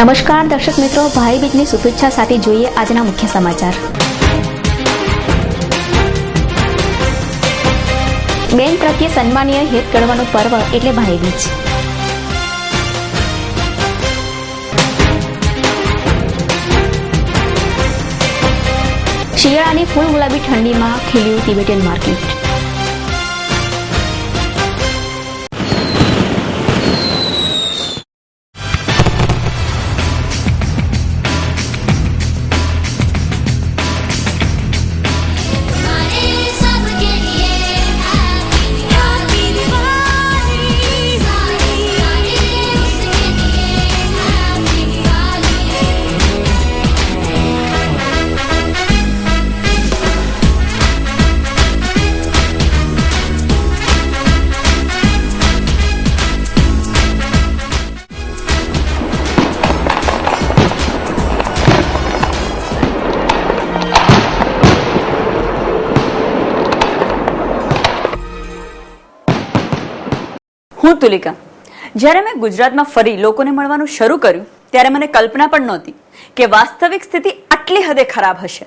નમસ્કાર, દર્શક મિત્રો. ભાઈ બીજની શુભેચ્છા સાથે જોઈએ આજના મુખ્ય સમાચાર. બેન પ્રત્યે સન્માનીય હેત કરવાનું પર્વ એટલે ભાઈ બીજ. શિયાળાની ફૂલ ગુલાબી ઠંડીમાં ખીલ્યું તિબેટિયન માર્કેટ. હું તુલિકા જ્યારે મેં ગુજરાતમાં ફરી લોકોને મળવાનું શરૂ કર્યું, ત્યારે મને કલ્પના પણ નહોતી કે વાસ્તવિક સ્થિતિ આટલી હદે ખરાબ હશે.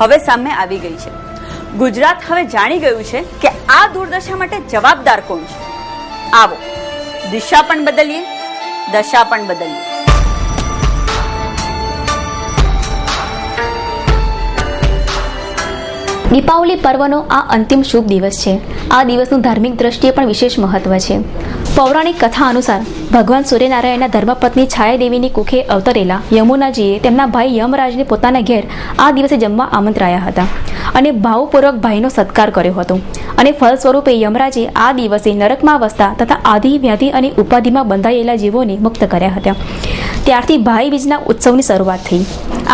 હવે સામે આવી ગઈ છે. ગુજરાત હવે જાણી ગયું છે કે આ દુર્દશા માટે જવાબદાર કોણ છે. આવો, દિશા પણ બદલીએ, દશા પણ બદલીએ. દીપાવલી પર્વનો આ અંતિમ શુભ દિવસ છે. આ દિવસનું ધાર્મિક દ્રષ્ટિએ પણ વિશેષ મહત્વ છે. પૌરાણિક કથા અનુસાર ભગવાન સૂર્યનારાયણના ધર્મપત્ની છાયાદેવીની કુખે અવતરેલા યમુનાજીએ તેમના ભાઈ યમરાજને પોતાના ઘેર આ દિવસે જમવા આમંત્રાયા હતા અને ભાવપૂર્વક ભાઈનો સત્કાર કર્યો હતો. અને ફળ સ્વરૂપે યમરાજે આ દિવસે નરકમાં વસતા તથા આધિ, વ્યાધિ અને ઉપાધિમાં બંધાયેલા જીવોને મુક્ત કર્યા હતા. ત્યારથી ભાઈ બીજના ઉત્સવની શરૂઆત થઈ.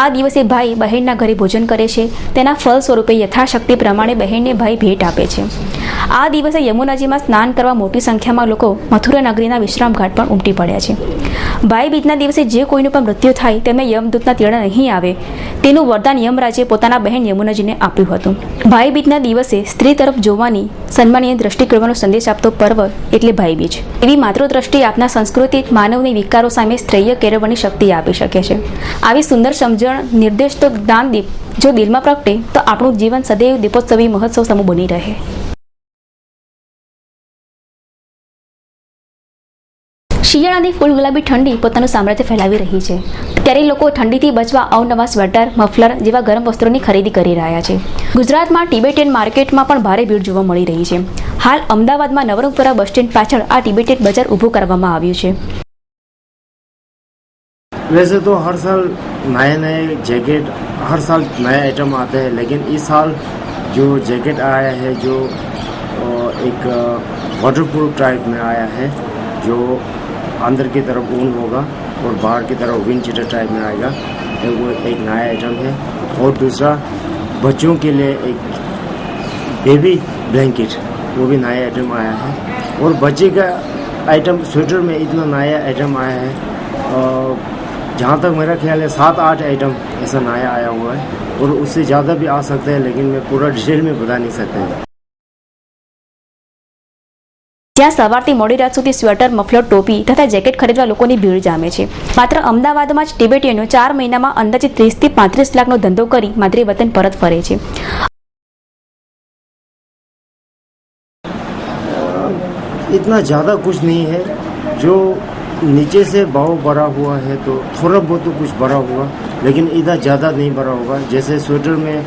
આ દિવસે ભાઈ બહેનના ઘરે ભોજન કરે છે. તેના ફળ સ્વરૂપે યથાશક્તિ પ્રમાણે બહેનને ભાઈ ભેટ આપે છે. આ દિવસે યમુનાજીમાં સ્નાન કરવા મોટી સંખ્યામાં લોકો મથુરા નગરીના વિશ્રામ ઘાટ પર ઉમટી પડ્યા છે. ભાઈ બીજના દિવસે જે કોઈનું પણ મૃત્યુ થાય, તેમને યમદૂતના તીર્ણ નહીં આવે. તેનું વરદાન યમરાજે પોતાના બહેન યમુનાજીને આપ્યું હતું. ભાઈ બીજના દિવસે સ્ત્રી તરફ જોવાની સન્માનીય દ્રષ્ટિ કરવાનો સંદેશ આપતો પર્વ એટલે ભાઈ બીજ. એવી માતૃદ્રષ્ટિ આપના સંસ્કૃતિ, માનવની વિકારો સામે સ્ત્રેય કેળવવાની શક્તિ આપી શકે છે. આવી સુંદર સમજણ, નિર્દેશ તો જ્ઞાન દીપ જો દિલમાં પ્રગટે, તો આપણું જીવન સદૈવ દીપોત્સવી મહોત્સવ સમૂહ બની રહે. શિયાળાની ફૂલ ગુલાબી ઠંડી પોતાનું સામ્રાજ્ય ફેલાવી રહી છે ત્યારે લોકો ઠંડીથી બચવા અવનવા સ્વેટર મફલર જેવા ગરમ વસ્ત્રોની ખરીદી કરી રહ્યા છે ગુજરાતમાં ટિબેટિયન માર્કેટમાં પણ ભારે ભીડ જોવા મળી રહી છે હાલ અમદાવાદમાં નવરંગપુરા બસ સ્ટેન્ડ પાછળ આ ટિબેટિયન બજાર ઊભું કરવામાં આવ્યું છે वैसे तो हर साल नए नए जैकेट हर साल नया आइटम आते हैं लेकिन इस साल जो जैकेट आया है जो अ, एक वाटर प्रूफ टाइप में आया है जो اندر کی طرف اون ہوگا اور باہر کی طرف ون چیٹر ٹائپ میں آئے گا۔ وہ ایک نیا آئٹم ہے۔ اور دوسرا، بچوں کے لیے ایک بیبی بلینکٹ وہ بھی نیا آئٹم آیا ہے۔ اور بچے کا آئٹم سویٹر میں اتنا نیا آئٹم آیا ہے۔ اور جہاں تک میرا خیال ہے، سات آٹھ آئٹم ایسا نیا آیا ہوا ہے۔ اور اس سے زیادہ بھی آ سکتا ہے، لیکن میں پورا ڈیٹیل میں بتا نہیں سکتا۔ જ્યાં સવારથી મોડી રાત સુધી સ્વેટર મફલર ટોપી તથા જેકેટ ખરીદવા લોકોની ભીડ જામે છે માત્ર અમદાવાદમાં જ ટિબેટિયનો ચાર મહિનામાં અંદાજે ત્રીસથી પાંત્રીસ લાખનો ધંધો કરી માદરે વતન પરત ફરે છે इतना ज़्यादा कुछ नहीं है जो नीचे से भाव बढ़ा हुआ है तो थोड़ा बहुत तो कुछ बढ़ा हुआ लेकिन इधर ज़्यादा नहीं बढ़ा होगा जैसे स्वेटर में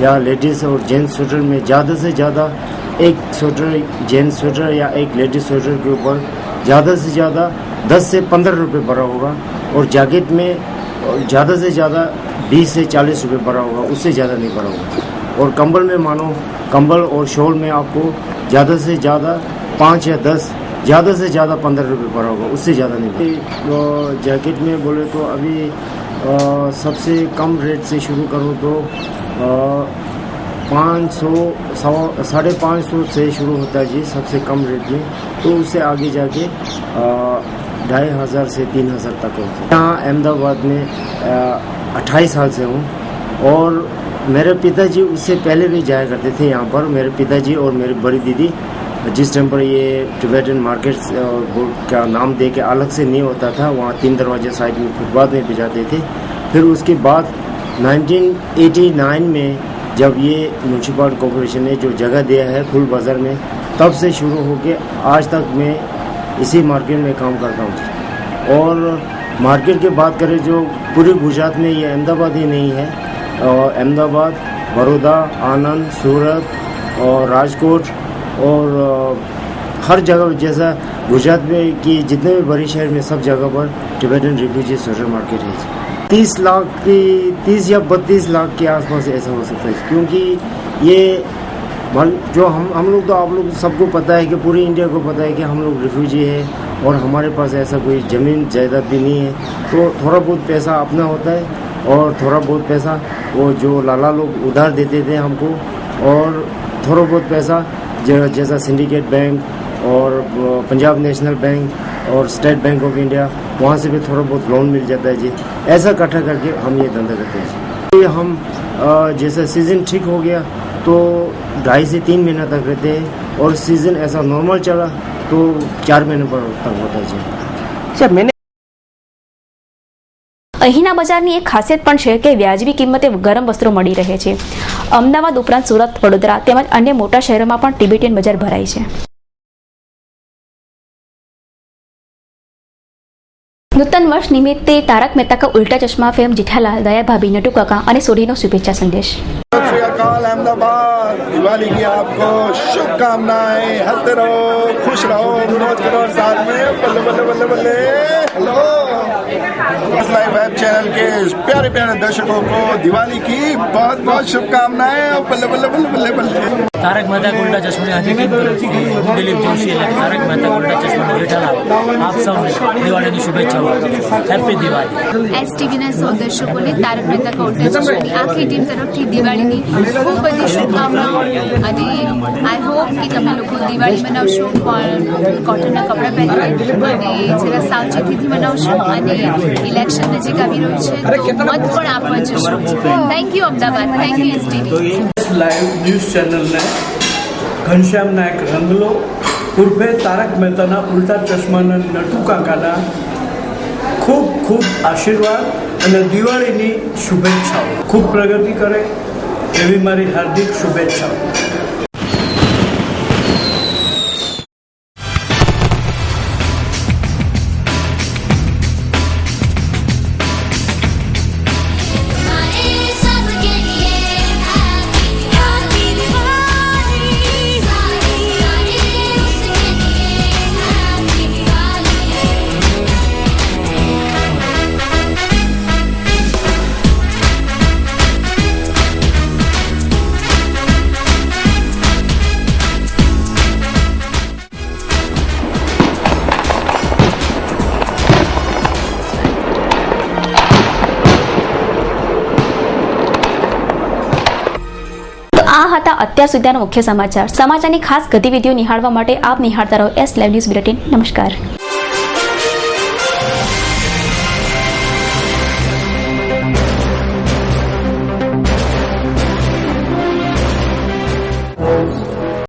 یا لیڈیز اور جینٹس سویٹر میں زیادہ سے زیادہ ایک سویٹر جینٹس سویٹر یا ایک لیڈیز سویٹر کے اوپر زیادہ سے زیادہ دس سے پندرہ روپے بھرا ہوگا اور جیکٹ میں زیادہ سے زیادہ بیس سے چالیس روپے بھرا ہوگا، اس سے زیادہ نہیں بھرا ہوگا۔ اور کمبل میں مانو، کمبل اور شال میں آپ کو زیادہ سے زیادہ پانچ یا دس، زیادہ سے زیادہ پندرہ روپے بھرا ہوگا، اس سے زیادہ نہیں جیکٹ میں بولے تو ابھی सबसे कम रेट से शुरू करूँ तो पाँच सौ सौ साढ़े पाँच सौ से शुरू होता है जी सबसे कम रेट में तो उससे आगे जाके अ, ढाई हज़ार से तीन हज़ार तक होता है यहाँ अहमदाबाद में अट्ठाईस साल से हूँ और मेरे पिताजी उससे पहले भी जाया करते थे यहाँ पर मेरे पिताजी और मेरी बड़ी दीदी جس ٹائم پر یہ ٹویٹن مارکیٹ کا نام دے کے الگ سے نہیں ہوتا تھا، وہاں تین دروازے سائڈ میں فٹ بات میں بھجاتے تھے۔ پھر اس کے بعد نائنٹین ایٹی نائن میں جب یہ میونسپل کارپوریشن نے جو جگہ دیا ہے فل بازار میں، تب سے شروع ہو کے آج تک میں اسی مارکیٹ میں کام کرتا ہوں۔ اور مارکیٹ کی بات کریں جو پوری گجرات میں یہ احمد آباد ہی نہیں ہے، اور احمد آباد بڑودا آنند، سورت اور راجکوٹ اور ہر جگہ جیسا گجرات میں کہ جتنے بھی بڑے شہر میں سب جگہ پر ٹبیٹن ریفیوجی سوشل مارکیٹ ہے جی۔ تیس لاکھ کی، تیس یا بتیس لاکھ کے آس پاس ایسا ہو سکتا ہے جی۔ کیونکہ یہ جو ہم ہم لوگ تو آپ لوگ سب کو پتہ ہے کہ پوری انڈیا کو پتہ ہے کہ ہم لوگ ریفیوجی ہے اور ہمارے پاس ایسا کوئی زمین، جائیداد بھی نہیں ہے۔ تو تھوڑا بہت پیسہ اپنا ہوتا ہے اور تھوڑا بہت پیسہ وہ جو لالا لوگ ادھار دیتے تھے ہم کو اور تھوڑا بہت پیسہ जैसा सिंडिकेट बैंक और अ, पंजाब नेशनल बैंक और स्टेट बैंक ऑफ इंडिया वहाँ से भी थोड़ा बहुत लोन मिल जाता है जी ऐसा इकट्ठा करके हम ये धंधा करते हैं जी ये हम अ, जैसे सीज़न ठीक हो गया तो ढाई से तीन महीना तक रहते हैं और सीज़न ऐसा नॉर्मल चला तो चार महीने पर तक होता है जी અહીંના બજારની એક ખાસિયત પણ છે કે વ્યાજબી કિંમતે ગરમ વસ્ત્રો મળી રહે છે અમદાવાદ ઉપરાંત સુરત, વડોદરા તેમજ અન્ય મોટા શહેરોમાં પણ તિબેટીયન બજાર ભરાય છે. નૂતન વર્ષ નિમિત્તે તારક મહેતા કા ઉલ્ટા ચશ્મા ફેમ જેઠાલાલ દયા ભાભી નટુ કાકા અને સોઢીનો શુભેચ્છા સંદેશ. અમદાવાદ. दिवाली की आपको शुभकामनाएं हंसते रहो खुश रहो मौज करो और साथ में बल्ले बल्ले बल्ले बल्ले हेलो लाइव वेब चैनल के प्यारे प्यारे दर्शकों को दिवाली की बहुत बहुत शुभकामनाएं और बल्ले बल्ले बल्ले बल्ले बल्ले તારક મહેતા કા ઉલ્ટા ચશ્માની હકીકત તરફથી હું દિલીપ જોશી એટલે કે તારક મહેતા કા ઉલ્ટા ચશ્માનો જેઠાલાલ આપ સૌને દિવાળીની શુભેચ્છાઓ આપું છું હેપી દિવાળી એસટીવીના સૌ દર્શકોને તારક મહેતા કા ઉલ્ટા ચશ્માની આખી ટીમ તરફથી દિવાળીની ખૂબ બધી શુભકામનાઓ અને આઈ હોપ કે તમે લોકો દિવાળી મનાવશો પણ કોટનના કપડાં પહેરીને અને જરા સાવચેતીથી મનાવશો અને ઇલેક્શન નજીક આવી રહ્યું છે તો મત પણ આપવા જશો thank you Ahmedabad thank you STV live news ચેનલને ઘનશ્યામ નાયક રંગલો, ઉર્ફે તારક મહેતાના ઉલ્ટા ચશ્માના નટુ કાકાના ખૂબ ખૂબ આશીર્વાદ અને દિવાળીની શુભેચ્છાઓ. ખૂબ પ્રગતિ કરે એવી મારી હાર્દિક શુભેચ્છાઓ. આ હતા અત્યાર સુધીના મુખ્ય સમાચાર. સમાચારની ખાસ ગતિવિધિઓ નિહાળવા માટે આપ નિહાળતા રહો એસ લાઈવ ન્યૂઝ બુલેટિન. નમસ્કાર.